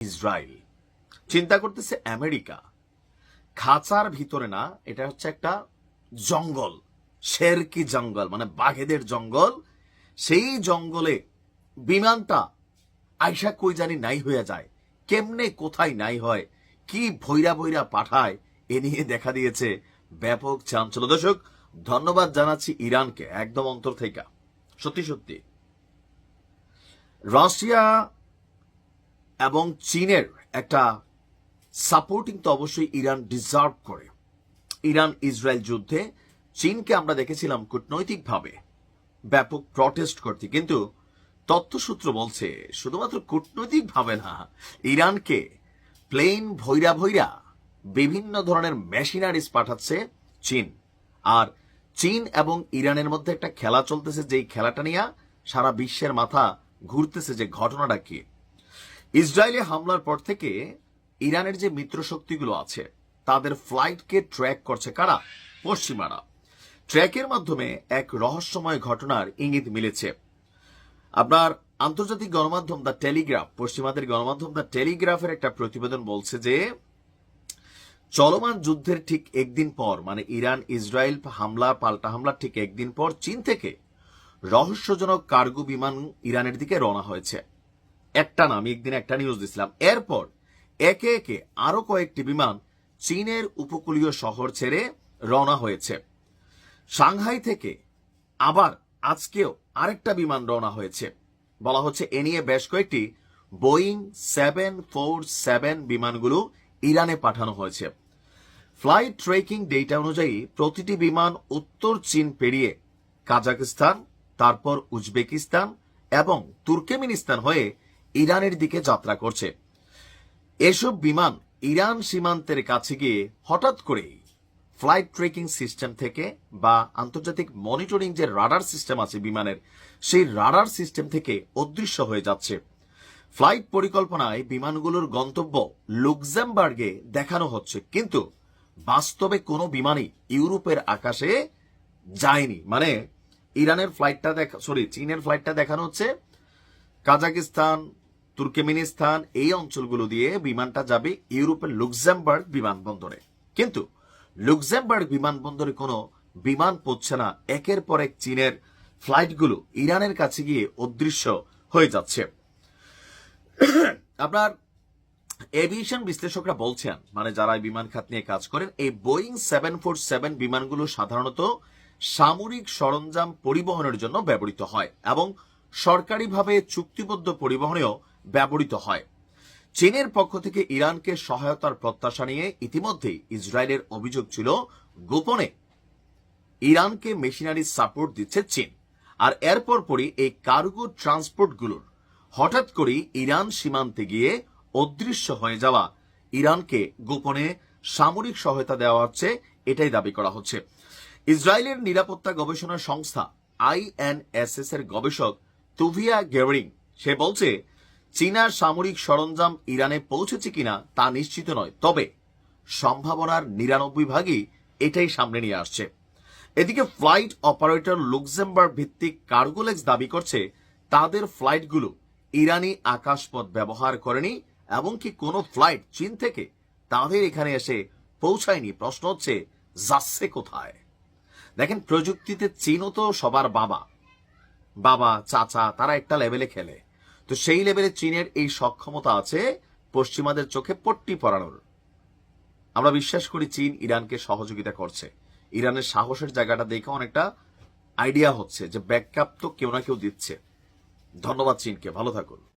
Israel চিন্তা করতেছে America. খাঁচার ভিতরে না, এটা হচ্ছে একটা জঙ্গল শের কি জঙ্গল মানে বাঘেদের জঙ্গল। সেই জঙ্গলে বিমানটা আইসা কই জানি নাই হয়ে যায়। কেমনে, কোথায় নাই হয়, কি ভৈরা ভৈরা পাঠায়, এ নিয়ে দেখা দিয়েছে ব্যাপক চাঞ্চল দর্শক, ধন্যবাদ জানাচ্ছি ইরানকে, একদম অন্তর থেকে। সত্যি সত্যি। রাশিয়া এবং চীনের একটা সাপোর্টিং তো অবশ্যই ইরান ডিজার্ভ করে। ইরান ইসরায়েল যুদ্ধে চীনকে আমরা দেখেছিলাম কূটনৈতিকভাবে ব্যাপক প্রটেস্ট করতে, কিন্তু তথ্যসূত্র বলছে শুধুমাত্র কূটনৈতিকভাবে না, ইরানকে প্লেন ভৈরা ভৈরা বিভিন্ন ধরনের মেশিনারিজ পাঠাচ্ছে চীন। আর চীন এবং ইরানের মধ্যে একটা খেলা চলতেছে, যেই খেলাটা নিয়ে সারা বিশ্বের মাথা ঘুরতেছে যে ঘটনাটা কি। ইসরায়েলে হামলার পর থেকে ইরানের যে মিত্র শক্তিগুলো আছে, তাদের ফ্লাইটকে ট্র্যাক করছে কারা? পশ্চিমারা। ট্র্যাকের মাধ্যমে এক রহস্যময় ঘটনার ইঙ্গিত মিলেছে। আপনার আন্তর্জাতিক গণমাধ্যম দ্য টেলিগ্রাফ, পশ্চিমাদের গণমাধ্যম দ্য টেলিগ্রাফের একটা প্রতিবেদন বলছে যে, চলমান যুদ্ধের ঠিক একদিন পর মানে ইরান ইসরায়েল হামলা, পাল্টা হামলার ঠিক একদিন পর চীন থেকে রহস্যজনক কার্গো বিমান ইরানের দিকে রওনা হয়েছে। একটা না, আমি একদিন একটা নিউজ দিছিলাম। এরপর একে একে আরও কয়েকটি বিমান চীনের উপকূলীয় শহর ছেড়ে রওনা হয়েছে। সাংহাই থেকে আবার আজকেও আরেকটা বিমান রওনা হয়েছে। বলা হচ্ছে এ নিয়ে বেশ কয়েকটি বোয়িং সেভেন ফোর সেভেন বিমানগুলো ইরানে পাঠানো হয়েছে। ফ্লাইট ট্রেকিং ডেটা অনুযায়ী প্রতিটি বিমান উত্তর চীন পেরিয়ে কাজাকিস্তান, তারপর উজবেকিস্তান এবং তুর্কেমিনিস্তান হয়ে ইরানের দিকে যাত্রা করছে। এসব বিমান ইরান সীমান্তের কাছে গিয়ে হঠাৎ করেই ফ্লাইট ট্রেকিং সিস্টেম থেকে বা আন্তর্জাতিক মনিটরিং যে রাডার সিস্টেম আছে বিমানের, সেই রাডার সিস্টেম থেকে অদৃশ্য হয়ে যাচ্ছে। ফ্লাইট পরিকল্পনায় বিমানগুলোর গন্তব্য লুক্সেমবার্গে দেখানো হচ্ছে, কিন্তু বাস্তবে কোনো বিমানই ইউরোপের আকাশে যায়নি। মানে ইরানের ফ্লাইটটা দেখা সরি চীনের ফ্লাইটটা দেখানো হচ্ছে, কাজাকিস্তান তুর্কমেনিস্তান এই অঞ্চলগুলো দিয়ে বিমানটা যাবে ইউরোপের লুক্সেমবার্গ বিমানবন্দরে। কিন্তু লুক্সেমবার্গ বিমানবন্দরে কোনো বিমান পড়ছে না, একের পর এক চীনের ফ্লাইটগুলো ইরানের কাছে গিয়ে অদৃশ্য হয়ে যাচ্ছে। আপনার এভিয়েশন বিশ্লেষকরা বলছেন মানে যারা বিমান খাত নিয়ে কাজ করেন, এই বোয়িং সেভেন ফোর সেভেন বিমানগুলো সাধারণত সামরিক সরঞ্জাম পরিবহনের জন্য ব্যবহৃত হয় এবং সরকারিভাবে চুক্তিবদ্ধ পরিবহনেও ব্যবহৃত হয়। চীনের পক্ষ থেকে ইরানকে সহায়তার প্রত্যাশা নিয়ে ইতিমধ্যেই ইসরায়েলের অভিযোগ ছিল গোপনে। ইরানকে মেশিনারি সাপোর্ট দিচ্ছে চীন। আর এরপর পরই এই কার্গো ট্রান্সপোর্টগুলোর হঠাৎ করেই ইরান সীমান্তে গিয়ে অদৃশ্য হয়ে যাওয়া ইরানকে গোপনে সামরিক সহায়তা দেওয়া হচ্ছে এটাই দাবি করা হচ্ছে। ইসরায়েলের নিরাপত্তা গবেষণা সংস্থা আইএনএসএস এর গবেষক তুভিয়া গেরিং সে বলছে চীনার সামরিক সরঞ্জাম ইরানে পৌঁছেছে কিনা তা নিশ্চিত নয়, তবে সম্ভাবনার নিরানব্বই ভাগই এটাই সামনে নিয়ে আসছে। এদিকে ফ্লাইট অপারেটর লুক্সেমবার্গ ভিত্তিক কার্গোলেক্স দাবি করছে, তাদের ফ্লাইটগুলো ইরানি আকাশপথ ব্যবহার করেনি, এমনকি কোনো ফ্লাইট চীন থেকে তাদের এখানে এসে পৌঁছায়নি। প্রশ্ন হচ্ছে, যাচ্ছে কোথায়? দেখেন, প্রযুক্তিতে চীনও তো সবার বাবা। বাবা, চাচা, তারা একটা লেভেলে খেলে। তো সেই লেভেলে চীনের এই সক্ষমতা আছে পশ্চিমাদের চোখে পট্টি পরানোর। আমরা বিশ্বাস করি চীন ইরানকে সহযোগিতা করছে। ইরানের সাহসের জায়গাটা দেখে অনেকটা আইডিয়া হচ্ছে যে ব্যাকআপ তো কেউ না কেউ দিচ্ছে। ধন্যবাদ চীনকে, ভালো থাকুন।